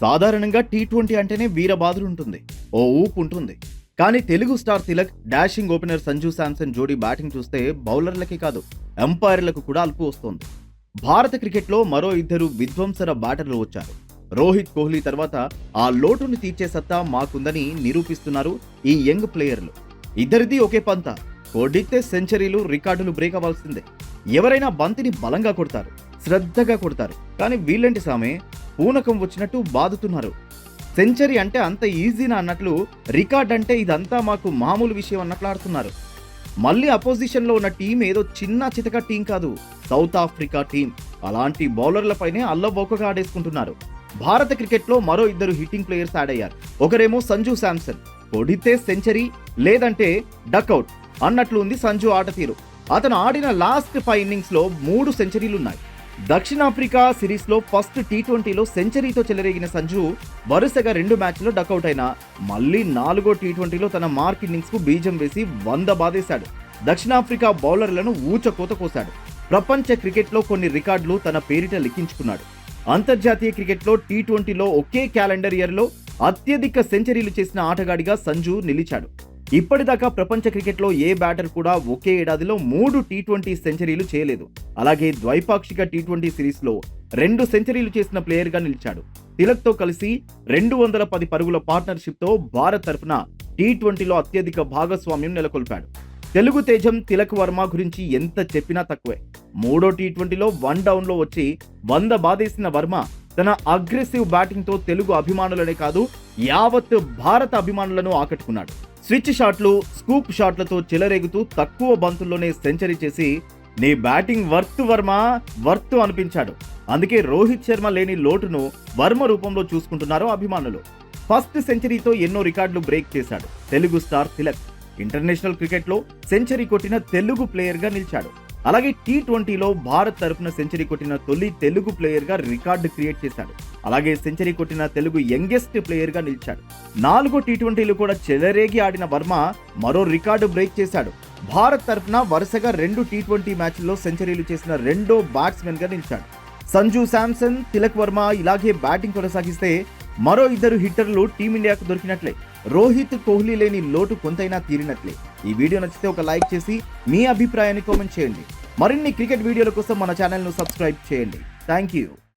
సాధారణంగా T twenty అంటేనే వీరబాదులు ఉంటుంది. ఓ ఊపు ఉంటుంది. కానీ Telugu star Tilak dashing opener Sanju Samson జోడీ బ్యాటింగ్ చూస్తే బౌలర్లకే కాదు ఎంపైర్లకు కూడా అల్పు వస్తోంది. భారత క్రికెట్లో మరో ఇద్దరు విధ్వంసర బ్యాటర్లు వచ్చారు. రోహిత్ కోహ్లీ తర్వాత ఆ లోటును తీర్చే సత్తా మాకుందని నిరూపిస్తున్నారు ఈ యంగ్ ప్లేయర్లు. ఇద్దరిది ఒకే పంత. కొడితే సెంచరీలు రికార్డులు బ్రేక్ అవ్వాల్సిందే. ఎవరైనా బంతిని బలంగా కొడతారు శ్రద్ధగా కొడతారు. కానీ వీళ్ళంటి సామె పూనకం వచ్చినట్టు బాదుతున్నారు. సెంచరీ అంటే అంత ఈజీనా అన్నట్లు రికార్డ్ అంటే ఇదంతా మాకు మామూలు విషయం అన్నట్లు ఆడుతున్నారు. మళ్ళీ అపోజిషన్లో ఉన్న టీం ఏదో చిన్న చితక టీం కాదు సౌత్ ఆఫ్రికా టీం. అలాంటి బౌలర్లపైనే అల్లబోకగా ఆడేసుకుంటున్నారు. భారత క్రికెట్లో మరో ఇద్దరు హిట్టింగ్ ప్లేయర్స్ యాడ్ అయ్యారు. ఒకరేమో సంజు శాంసన్. కొడితే సెంచరీ లేదంటే డక్అవుట్ అన్నట్లు ఉంది సంజు ఆట తీరు అతను ఆడిన లాస్ట్ ఫైవ్ ఇన్నింగ్స్లో మూడు మూడు సెంచరీలున్నాయి. దక్షిణాఫ్రికా సిరీస్లో ఫస్ట్ టీ ట్వంటీలో సెంచరీతో చెలరేగిన సంజు వరుసగా రెండు మ్యాచ్లో డకౌట్ అయినా మళ్ళీ నాలుగో టీ ట్వంటీలో తన మార్క్ ఇన్నింగ్స్కు బీజం వేసి వంద బాధేశాడు. దక్షిణాఫ్రికా బౌలర్లను ఊచకోత కోశాడు. ప్రపంచ క్రికెట్లో కొన్ని రికార్డులు తన పేరిట లిఖించుకున్నాడు. అంతర్జాతీయ క్రికెట్లో టీ ట్వంటీలో ఒకే క్యాలెండర్ ఇయర్లో అత్యధిక సెంచరీలు చేసిన ఆటగాడిగా సంజు నిలిచాడు. ఇప్పటిదాకా ప్రపంచ క్రికెట్లో ఏ బ్యాటర్ కూడా ఒకే ఏడాదిలో మూడు టీ ట్వంటీ సెంచరీలు చేయలేదు. అలాగే ద్వైపాక్షిక టీ ట్వంటీ సిరీస్లో రెండు సెంచరీలు చేసిన ప్లేయర్గా నిలిచాడు. తిలక్తో కలిసి రెండు వందల పది పరుగుల పార్ట్నర్షిప్తో భారత్ తరఫున టీ ట్వంటీలో అత్యధిక భాగస్వామ్యం నెలకొల్పాడు. తెలుగు తేజం తిలక్ వర్మ గురించి ఎంత చెప్పినా తక్కువే. మూడో టీ ట్వంటీలో వన్ డౌన్లో వచ్చి వంద బాధేసిన వర్మ తన అగ్రెసివ్ బ్యాటింగ్తో తెలుగు అభిమానులనే కాదు యావత్ భారత అభిమానులను ఆకట్టుకున్నాడు. స్విచ్ షాట్లు స్కూప్ షాట్లతో చెలరేగుతూ తక్కువ బంతుల్లోనే సెంచరీ చేసి నీ బ్యాటింగ్ వర్త్ వర్మ వర్త్ అనిపించాడు. అందుకే రోహిత్ శర్మ లేని లోటును వర్మ రూపంలో చూసుకుంటున్నారు అభిమానులు. ఫస్ట్ సెంచరీతో ఎన్నో రికార్డులు బ్రేక్ చేశాడు. తెలుగు స్టార్ తిలక్. ఇంటర్నేషనల్ క్రికెట్లో సెంచరీ కొట్టిన తెలుగు ప్లేయర్గా నిలిచాడు. అలాగే టీ ట్వంటీలో భారత్ తరఫున సెంచరీ కొట్టిన తొలి తెలుగు ప్లేయర్గా రికార్డు క్రియేట్ చేశాడు. అలాగే సెంచరీ కొట్టిన తెలుగు యంగెస్ట్ ప్లేయర్గా నిలిచాడు. నాలుగో టీ ట్వంటీలు కూడా చెలరేగి ఆడిన వర్మ మరో రికార్డు బ్రేక్ చేశాడు. భారత్ తరఫున వరుసగా రెండు టీ ట్వంటీ మ్యాచ్ల్లో సెంచరీలు చేసిన రెండో బ్యాట్స్మెన్గా నిలిచాడు. సంజు శాంసన్ తిలక్ వర్మ ఇలాగే బ్యాటింగ్ కొనసాగిస్తే మరో ఇద్దరు హిట్టర్లు టీమిండియాకు దొరికినట్లే. రోహిత్ కోహ్లీ లేని లోటు కొంతైనా తీరినట్లే. ఈ వీడియో నచ్చితే ఒక లైక్ చేసి మీ అభిప్రాయాన్ని కామెంట్ చేయండి. మరిన్ని క్రికెట్ వీడియోల కోసం మన ఛానల్ను సబ్స్క్రైబ్ చేయండి. Thank you.